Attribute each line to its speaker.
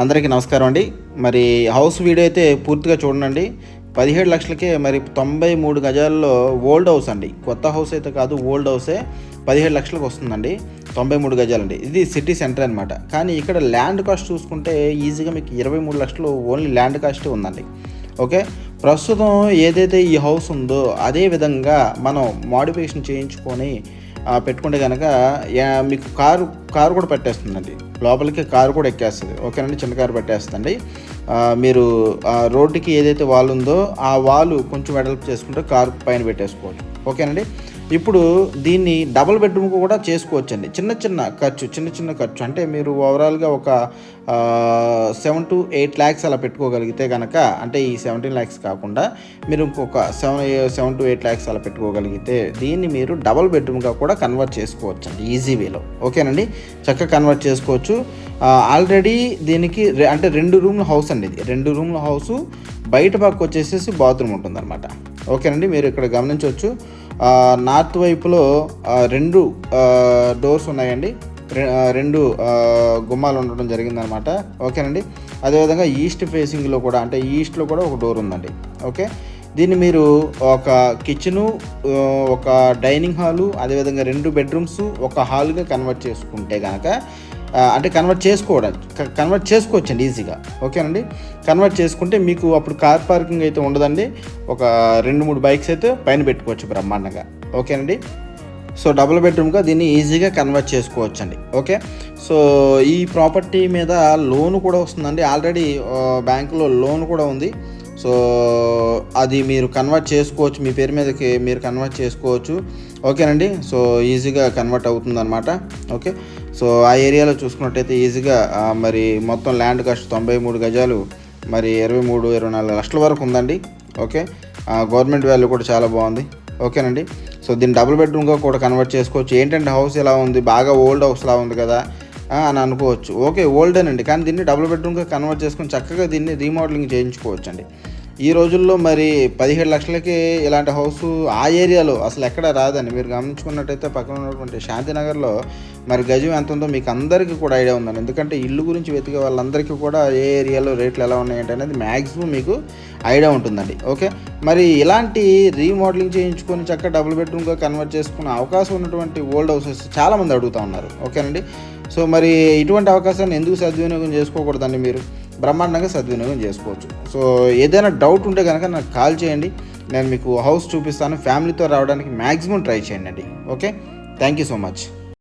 Speaker 1: అందరికీ నమస్కారం అండి. మరి హౌస్ వీడియో అయితే పూర్తిగా చూడండి. పదిహేడు లక్షలకే మరి తొంభై మూడు గజాల్లో ఓల్డ్ హౌస్ అండి. కొత్త హౌస్ అయితే కాదు ఓల్డ్ హౌసే పదిహేడు లక్షలకు వస్తుందండి. తొంభై మూడు గజాలండి. ఇది సిటీ సెంటర్ అనమాట కానీ ఇక్కడ ల్యాండ్ కాస్ట్ చూసుకుంటే ఈజీగా మీకు ఇరవై మూడు లక్షలు ఓన్లీ ల్యాండ్ కాస్టే ఉందండి. ఓకే? ప్రస్తుతం ఏదైతే ఈ హౌస్ ఉందో అదే విధంగా మనం మాడిఫికేషన్ చేయించుకొని పెట్టుకుంటే కనుక మీకు కారు కారు కూడా పెట్టేస్తుందండి. లోపలికి కారు కూడా ఎక్కేస్తుంది. ఓకేనండి? చిన్న కారు పెట్టేస్తుంది మీరు ఆ రోడ్డుకి ఏదైతే వాల్ ఉందో ఆ వాల్ కొంచెం వెడల్పు చేసుకుంటే కారు పైన పెట్టేసుకోవచ్చు ఓకేనండి? ఇప్పుడు దీన్ని డబుల్ బెడ్రూమ్ కూడా చేసుకోవచ్చండి. చిన్న చిన్న ఖర్చు చిన్న చిన్న ఖర్చు. అంటే మీరు ఓవరాల్గా ఒక సెవెన్ టు ఎయిట్ ల్యాక్స్ అలా పెట్టుకోగలిగితే కనుక అంటే ఈ సెవెంటీన్ ల్యాక్స్ కాకుండా మీరు ఇంకొక seven seven to eight lakhs అలా పెట్టుకోగలిగితే దీన్ని మీరు డబుల్ బెడ్రూమ్గా కూడా కన్వర్ట్ చేసుకోవచ్చు అండి ఈజీ వేలో ఓకేనండి? చక్కగా కన్వర్ట్ చేసుకోవచ్చు. ఆల్రెడీ దీనికి అంటే రెండు రూమ్ల హౌస్ అండి ఇది. రెండు రూమ్ల హౌస్ బయట పక్క వచ్చేసేసి బాత్రూమ్ ఉంటుందన్నమాట. ఓకేనండి మీరు ఇక్కడ గమనించవచ్చు. నార్త్ వైపులో రెండు డోర్స్ ఉన్నాయండి. రె- రెండు గుమ్మాలు ఉండడం జరిగిందనమాట. ఓకేనండి. అదేవిధంగా ఈస్ట్ ఫేసింగ్లో కూడా అంటే ఈస్ట్లో కూడా ఒక డోర్ ఉందండి. ఓకే? దీన్ని మీరు ఒక కిచెను ఒక డైనింగ్ హాలు అదేవిధంగా రెండు బెడ్రూమ్స్ ఒక హాల్గా కన్వర్ట్ చేసుకుంటే కనుక అంటే కన్వర్ట్ చేసుకోవడానికి కన్వర్ట్ చేసుకోవచ్చండి ఈజీగా ఓకేనండి? కన్వర్ట్ చేసుకుంటే మీకు అప్పుడు కార్ పార్కింగ్ అయితే ఉండదండి. ఒక రెండు మూడు బైక్స్ అయితే పైన పెట్టుకోవచ్చు బ్రహ్మాండంగా. ఓకేనండి? సో డబుల్ బెడ్రూమ్గా దీన్ని ఈజీగా కన్వర్ట్ చేసుకోవచ్చు అండి ఓకే? సో ఈ ప్రాపర్టీ మీద లోన్ కూడా వస్తుందండి. ఆల్రెడీ బ్యాంకులో లోన్ కూడా ఉంది. సో అది మీరు కన్వర్ట్ చేసుకోవచ్చు. మీ పేరు మీదకి మీరు కన్వర్ట్ చేసుకోవచ్చు. ఓకేనండి? సో ఈజీగా కన్వర్ట్ అవుతుంది అనమాట ఓకే? సో ఆ ఏరియాలో చూసుకున్నట్టయితే ఈజీగా మరి మొత్తం ల్యాండ్ కాస్ట్ తొంభై మూడు గజాలు మరి ఇరవై మూడు ఇరవై నాలుగు లక్షల వరకు ఉందండి. ఓకే? గవర్నమెంట్ వాల్యూ కూడా చాలా బాగుంది. ఓకేనండి? సో దీన్ని డబుల్ బెడ్రూమ్గా కూడా కన్వర్ట్ చేసుకోవచ్చు. ఏంటంటే హౌస్ ఎలా ఉంది? బాగా ఓల్డ్ హౌస్లా ఉంది కదా. అని అనుకోవచ్చు. ఓకే ఓల్డేనండి. కానీ దీన్ని డబుల్ బెడ్రూమ్గా కన్వర్ట్ చేసుకొని చక్కగా దీన్ని రీమోడలింగ్ చేయించుకోవచ్చు అండి ఈ రోజుల్లో మరి పదిహేడు లక్షలకి ఇలాంటి హౌస్ ఆ ఏరియాలో అసలు ఎక్కడ రాదని మీరు గమనించుకున్నట్టయితే పక్కన ఉన్నటువంటి శాంతినగర్లో మరి గజం ఎంత ఉందో మీకు అందరికీ కూడా ఐడియా ఉందండి. ఎందుకంటే ఇల్లు గురించి వెతికే వాళ్ళందరికీ కూడా ఏ ఏరియాలో రేట్లు ఎలా ఉన్నాయంటే అనేది మ్యాక్సిమం మీకు ఐడియా ఉంటుందండి. ఓకే? మరి ఇలాంటి రీమోడలింగ్ చేయించుకొని చక్కగా డబుల్ బెడ్రూమ్గా కన్వర్ట్ చేసుకునే అవకాశం ఉన్నటువంటి ఓల్డ్ హౌసెస్ చాలామంది అడుగుతూ ఉన్నారు. ఓకేనండి? సో మరి ఇటువంటి అవకాశాన్ని ఎందుకు సద్వినియోగం చేసుకోకూడదండి మీరు? బ్రహ్మాండంగా సద్వినియోగం చేసుకోవచ్చు. సో ఏదైనా డౌట్ ఉంటే కనుక నాకు కాల్ చేయండి. నేను మీకు హౌస్ చూపిస్తాను. ఫ్యామిలీతో రావడానికి మ్యాక్సిమం ట్రై చేయండి అండి. Okay thank you so much